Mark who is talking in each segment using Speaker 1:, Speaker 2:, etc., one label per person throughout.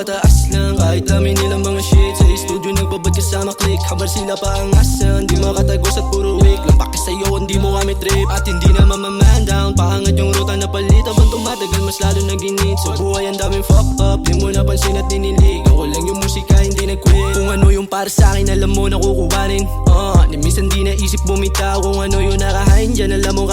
Speaker 1: pataas lang Kahit dami nilang mga shit. Sa studio nagbabad kasama click Habang sila pa ang asan Di makatagos at puro weak Lampak sa'yo hindi mo kami trip. At hindi na mamaman down. Paangat yung ruta na palit. Habang tumatagal mas lalo naginit Sa buhay ang daming fuck up. Di mo napansin at dinilig Ako lang yung musika hindi nag-quit. Kung ano yung para sa akin alam mo na kukuhanin uh, Ni minsan di naisip bumitaw. Kung ano yung nakahain dyan alam mo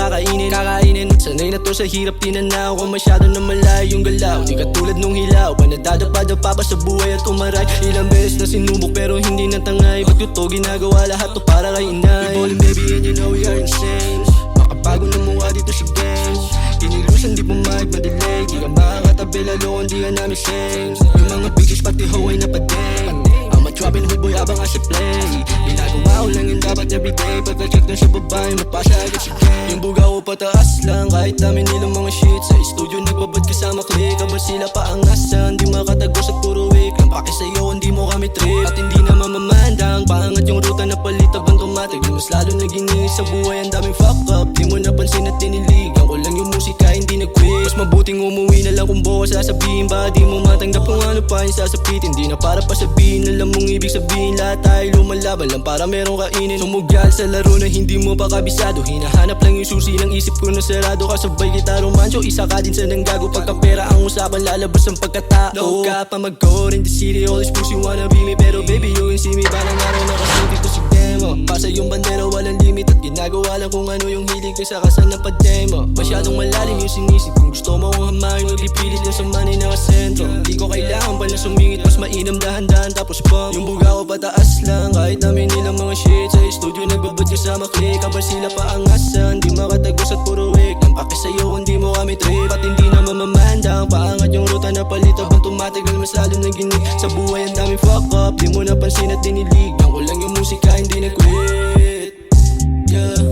Speaker 1: Sanay na to sa hirap tinanaw Kung masyado na malayo yung galaw. Di katulad nung hilaw Pa nadadapa-dapa pa sa buhay at umaray? Ilang beses na sinubok pero hindi natangay. Ba't ko to ginagawa? Lahat to para kay inay. We ballin' baby you know we are insane Makabago na mukha dito sa game Inilusan di pumayag madelay Di ka makakatabi lalo kung di ka namin same Yung mga bitches pati ho ay napadeng. I'm a Robin Hood boy habang asa play everyday Pagka-check na sa babae? Mapasa agad sa game Yung buga ko pataas lang kahit dami nilang mga shit. Sa studio nagbabad kasama click? Habang sila paangasan Di makatagos at puro weak Ang pake sa'yo hindi mo kami trip. At hindi na mamamandang Paangat yung ruta na palit habang tumatig Mas lalo naging sa buhay ang daming fuck up. Di mo napansin at tinilig Ako lang yung musika hindi nag-quit Mas mabuting umuwi lang kung bukas sasabihin Ba di mo matanggap kung ano pa yung sasapitin Di na para pa sabihin Alam mong ibig sabihin Lahat tayo lumalaban lang para merong kainin. Sumugal sa laro na hindi mo pa kabisado. Hinahanap lang yung susi ng isip ko na sarado. Kasabay kita romanso Isa ka din sa nanggago. Pagka pera ang usapan Lalabas ang pagkatao. No ka pa mag-go in the city All these pussy wanna be me. Pero baby you can see me. Parang araw na kasi dito sa demo. Pasa yung bandera walang ginagawa lang kung ano yung hilig ko sa kasan ng pademo Masyadong malalim yung sinisip Kung gusto mo kong hamayin Huwag ipilit lang sa money na kasentro Di ko kailangan pa na sumingit Mas mainam dahan-dahan tapos pump Yung buga ko pataas lang Kahit dami nilang mga shit Sa studio nagbabad kasama click Kapag sila paangasan Di makatagos at puro weak Ang pake sa'yo kung di mo kami trip. At hindi na mamamandang Paangat yung ruta na palit. Habang tumatagal mas lalo naginig Sa buhay ang daming fuck up Di mo napansin at dinilig You.